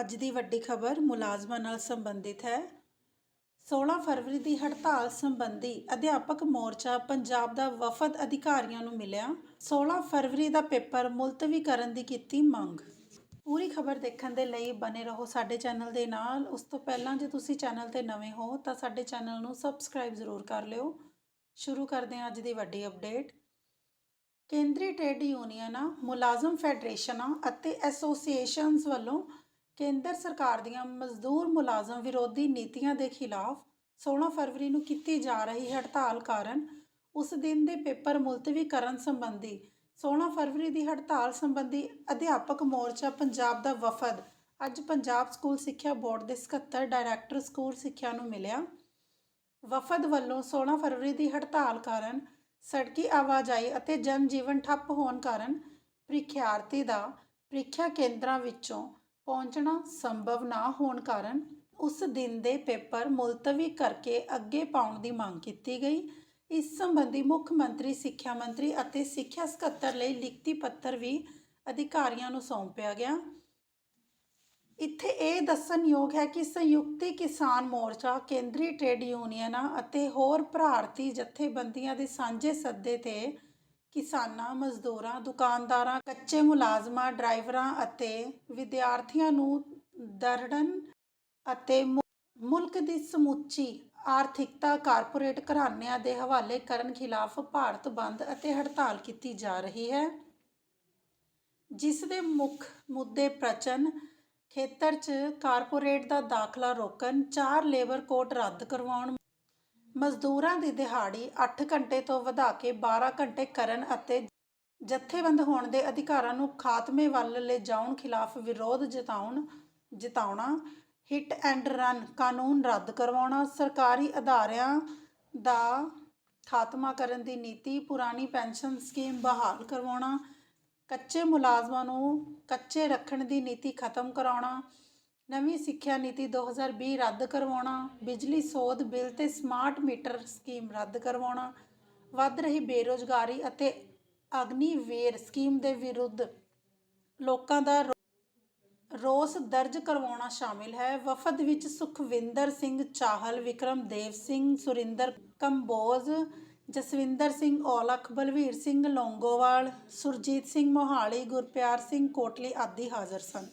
ਅੱਜ ਦੀ ਵੱਡੀ ਖਬਰ ਮੁਲਾਜ਼ਮਾਂ ਨਾਲ ਸੰਬੰਧਿਤ ਹੈ। 16 ਫਰਵਰੀ ਦੀ ਹੜਤਾਲ ਸੰਬੰਧੀ ਅਧਿਆਪਕ ਮੋਰਚਾ ਪੰਜਾਬ ਦਾ ਵਫਦ ਅਧਿਕਾਰੀਆਂ ਨੂੰ ਮਿਲਿਆ। 16 ਫਰਵਰੀ ਦਾ ਪੇਪਰ ਮੁਲਤਵੀ ਕਰਨ ਦੀ ਕੀਤੀ ਮੰਗ। ਪੂਰੀ ਖਬਰ ਦੇਖਣ ਦੇ ਲਈ ਬਨੇ ਰਹੋ ਸਾਡੇ ਚੈਨਲ ਦੇ ਨਾਲ। ਉਸ ਤੋਂ ਪਹਿਲਾਂ ਜੇ ਤੁਸੀਂ ਚੈਨਲ ਤੇ ਨਵੇਂ ਹੋ ਤਾਂ ਸਾਡੇ ਚੈਨਲ ਨੂੰ ਸਬਸਕ੍ਰਾਈਬ ਜ਼ਰੂਰ ਕਰ ਲਿਓ। ਸ਼ੁਰੂ ਕਰਦੇ ਹਾਂ ਅੱਜ ਦੀ ਵੱਡੀ ਅਪਡੇਟ। ਕੇਂਦਰੀ ਟ੍ਰੇਡ ਯੂਨੀਅਨਾਂ, ਮੁਲਾਜ਼ਮ ਫੈਡਰੇਸ਼ਨਾਂ ਅਤੇ ਐਸੋਸੀਏਸ਼ਨਸ ਵੱਲੋਂ ਕੇਂਦਰ ਸਰਕਾਰ ਦੀਆਂ ਮਜ਼ਦੂਰ ਮੁਲਾਜ਼ਮ ਵਿਰੋਧੀ ਨੀਤੀਆਂ ਦੇ ਖਿਲਾਫ 16 ਫਰਵਰੀ ਨੂੰ ਕੀਤੀ ਜਾ ਰਹੀ ਹੜਤਾਲ ਕਾਰਨ ਉਸ ਦਿਨ ਦੇ ਪੇਪਰ ਮੁਲਤਵੀ ਕਰਨ ਸੰਬੰਧੀ 16 ਫਰਵਰੀ ਦੀ ਹੜਤਾਲ ਸੰਬੰਧੀ ਅਧਿਆਪਕ ਮੋਰਚਾ ਪੰਜਾਬ ਦਾ ਵਫਦ, ਅੱਜ ਪੰਜਾਬ ਸਕੂਲ ਸਿੱਖਿਆ ਬੋਰਡ ਦੇ ਸਕੱਤਰ ਡਾਇਰੈਕਟਰ ਸਕੂਲ ਸਿੱਖਿਆ ਨੂੰ ਮਿਲਿਆ। ਵਫਦ ਵੱਲੋਂ 16 ਫਰਵਰੀ ਦੀ ਹੜਤਾਲ ਕਾਰਨ ਸੜਕੀ ਆਵਾਜਾਈ ਅਤੇ ਜਨ ਜੀਵਨ ਠੱਪ ਹੋਣ ਕਾਰਨ ਪ੍ਰੀਖਿਆਰਥੀ ਦਾ ਪ੍ਰੀਖਿਆ ਕੇਂਦਰਾਂ ਵਿੱਚੋਂ ਪਹੁੰਚਣਾ ਸੰਭਵ ਨਾ ਹੋਣ ਕਾਰਨ ਉਸ ਦਿਨ ਦੇ ਪੇਪਰ ਮੁਲਤਵੀ ਕਰਕੇ ਅੱਗੇ ਪਾਉਣ ਦੀ ਮੰਗ ਕੀਤੀ ਗਈ। ਇਸ ਸੰਬੰਧੀ ਮੁੱਖ ਮੰਤਰੀ, ਸਿੱਖਿਆ ਮੰਤਰੀ ਅਤੇ ਸਿੱਖਿਆ ਸਕੱਤਰ ਲਈ ਲਿਖਤੀ ਪੱਤਰ ਵੀ ਅਧਿਕਾਰੀਆਂ ਨੂੰ ਸੌਂਪਿਆ ਗਿਆ। ਇੱਥੇ ਇਹ ਦੱਸਣਯੋਗ ਹੈ ਕਿ ਸੰਯੁਕਤੀ ਕਿਸਾਨ ਮੋਰਚਾ, ਕੇਂਦਰੀ ਟ੍ਰੇਡ ਯੂਨੀਅਨਾਂ ਅਤੇ ਹੋਰ ਭਾਰਤੀ ਜਥੇਬੰਦੀਆਂ ਦੇ ਸਾਂਝੇ ਸੱਦੇ ਤੇ ਕਿਸਾਨਾਂ, ਮਜ਼ਦੂਰਾਂ, ਦੁਕਾਨਦਾਰਾਂ, ਕੱਚੇ ਮੁਲਾਜ਼ਮਾਂ, ਡਰਾਈਵਰਾਂ ਅਤੇ ਵਿਦਿਆਰਥੀਆਂ ਨੂੰ ਦਰੜਨ ਅਤੇ ਮੁਲਕ ਦੀ ਸਮੁੱਚੀ ਆਰਥਿਕਤਾ ਕਾਰਪੋਰੇਟ ਘਰਾਣਿਆਂ ਦੇ ਹਵਾਲੇ ਕਰਨ ਖਿਲਾਫ ਭਾਰਤ ਬੰਦ ਅਤੇ ਹੜਤਾਲ ਕੀਤੀ ਜਾ ਰਹੀ ਹੈ, ਜਿਸ ਦੇ ਮੁੱਖ ਮੁੱਦੇ ਪ੍ਰਚਨ ਖੇਤਰ 'ਚ ਕਾਰਪੋਰੇਟ ਦਾ ਦਾਖਲਾ ਰੋਕਣ, ਚਾਰ ਲੇਬਰ ਕੋਡ ਰੱਦ ਕਰਵਾਉਣ ਮਜ਼ਦੂਰਾਂ ਦੀ ਦਿਹਾੜੀ 8 ਘੰਟੇ ਤੋਂ ਵਧਾ ਕੇ 12 ਘੰਟੇ ਕਰਨ ਅਤੇ ਜਥੇਬੰਦ ਹੋਣ ਦੇ ਅਧਿਕਾਰਾਂ ਨੂੰ ਖਾਤਮੇ ਵੱਲ ਲਿਜਾਉਣ ਖਿਲਾਫ ਵਿਰੋਧ ਜਤਾਉਣ, ਜਤਾਉਣਾ, ਹਿੱਟ ਐਂਡ ਰਨ ਕਾਨੂੰਨ ਰੱਦ ਕਰਵਾਉਣਾ, ਸਰਕਾਰੀ ਅਦਾਰਿਆਂ ਦਾ ਖਾਤਮਾ ਕਰਨ ਦੀ ਨੀਤੀ, ਪੁਰਾਣੀ ਪੈਨਸ਼ਨ ਸਕੀਮ ਬਹਾਲ ਕਰਵਾਉਣਾ, ਕੱਚੇ ਮੁਲਾਜ਼ਮਾਂ ਨੂੰ ਕੱਚੇ ਰੱਖਣ ਦੀ ਨੀਤੀ ਖਤਮ ਕਰਾਉਣਾ ਨਵੀਂ ਸਿੱਖਿਆ ਨੀਤੀ 2020 ਰੱਦ ਕਰਵਾਉਣਾ, ਬਿਜਲੀ ਸੋਧ ਬਿੱਲ ਤੇ ਸਮਾਰਟ ਮੀਟਰ ਸਕੀਮ ਰੱਦ ਕਰਵਾਉਣਾ, ਵੱਧ ਰਹੀ ਬੇਰੋਜ਼ਗਾਰੀ ਅਤੇ ਅਗਨੀਵੇਰ ਸਕੀਮ ਦੇ ਵਿਰੁੱਧ ਲੋਕਾਂ ਦਾ ਰੋ- ਰੋਸ ਦਰਜ ਕਰਵਾਉਣਾ ਸ਼ਾਮਿਲ ਹੈ। ਵਫਦ ਵਿੱਚ ਸੁਖਵਿੰਦਰ ਸਿੰਘ ਚਾਹਲ ਵਿਕਰਮਦੇਵ ਸਿੰਘ, ਸੁਰਿੰਦਰ ਕੰਬੋਜ, ਜਸਵਿੰਦਰ ਸਿੰਘ ਔਲਖ ਬਲਵੀਰ ਸਿੰਘ ਲੌਂਗੋਵਾਲ, ਸੁਰਜੀਤ ਸਿੰਘ ਮੋਹਾਲੀ, ਗੁਰਪਿਆਰ ਸਿੰਘ ਕੋਟਲੀ ਆਦਿ ਹਾਜ਼ਰ ਸਨ।